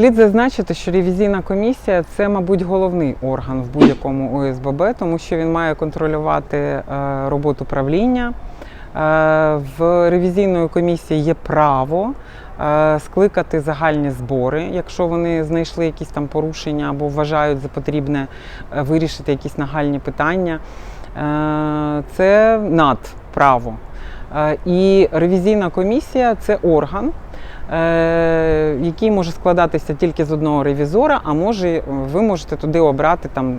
Слід зазначити, що ревізійна комісія це, мабуть, головний орган в будь-якому ОСББ, тому що він має контролювати е, роботу правління. Е, В ревізійної комісії є право е, скликати загальні збори, якщо вони знайшли якісь там порушення або вважають за потрібне вирішити якісь нагальні питання. Це надправо. І ревізійна комісія це орган, який може складатися тільки з одного ревізора, а може ви можете туди обрати там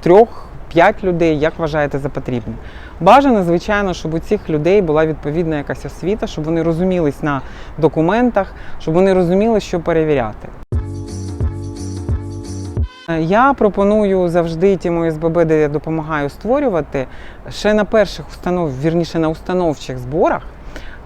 трьох. П'ять людей, як вважаєте за потрібне. Бажано, звичайно, щоб у цих людей була відповідна якась освіта, щоб вони розумілись на документах, щоб вони розуміли, що перевіряти. Е, Я пропоную завжди тим ОСББ, де я допомагаю створювати, ще на перших установ, вірніше на установчих зборах.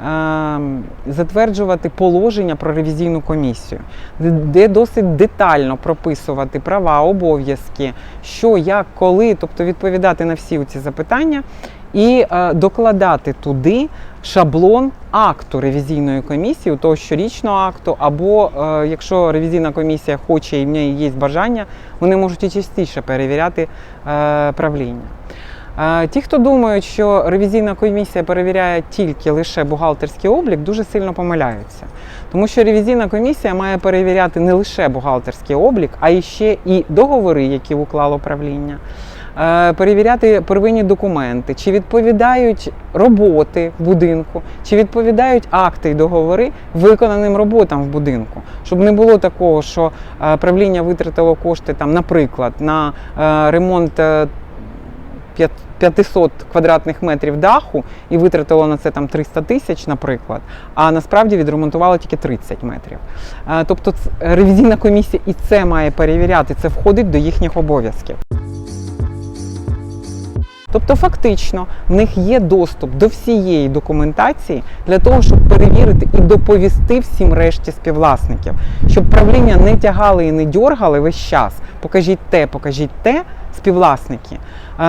Ем, Затверджувати положення про ревізійну комісію, де- досить детально прописувати права, обов'язки, що, як, коли, тобто відповідати на всі ці запитання і е, докладати туди шаблон акту ревізійної комісії, того щорічного акту, або е, якщо ревізійна комісія хоче і в неї є бажання, вони можуть і частіше перевіряти е, правління. Е, Ті, хто думають, що ревізійна комісія перевіряє тільки лише бухгалтерський облік, дуже сильно помиляються. Тому що ревізійна комісія має перевіряти не лише бухгалтерський облік, а і ще і договори, які уклало правління, е, перевіряти первинні документи, чи відповідають роботи в будинку, чи відповідають акти і договори виконаним роботам в будинку. Щоб не було такого, що е, правління витратило кошти, там, наприклад, на е, ремонт. Е, 500 квадратних метрів даху і витратило на це там 300 тисяч, наприклад, а насправді відремонтувало тільки 30 метрів. Е, Тобто ревізійна комісія і це має перевіряти, це входить до їхніх обов'язків. Тобто, фактично, в них є доступ до всієї документації для того, щоб перевірити і доповісти всім решті співвласників, щоб правління не тягали і не дьоргали весь час. Покажіть те, покажіть те, співвласники.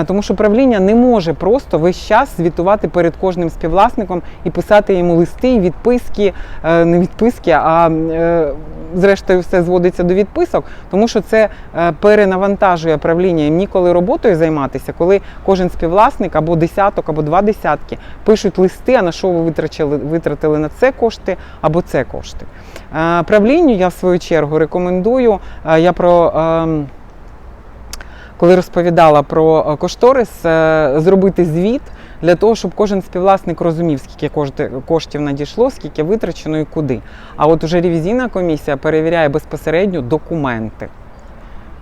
Тому що правління не може просто весь час звітувати перед кожним співвласником і писати йому листи, відписки, е, не відписки, а е, зрештою все зводиться до відписок, тому що це е, перенавантажує правління їм ніколи роботою займатися, коли кожен співвласник або десяток, або два десятки пишуть листи, а на що ви витрачали, витратили на це кошти або це кошти. Е, Правлінню я в свою чергу рекомендую. е, Я про ем, коли розповідала про кошторис, зробити звіт для того, щоб кожен співвласник розумів, скільки коштів надійшло, скільки витрачено і куди. А от уже ревізійна комісія перевіряє безпосередньо документи,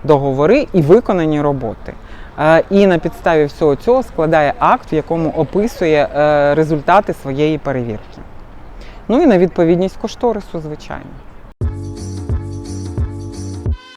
договори і виконані роботи. Е, І на підставі всього цього складає акт, в якому описує е, результати своєї перевірки. Ну і на відповідність кошторису, звичайно.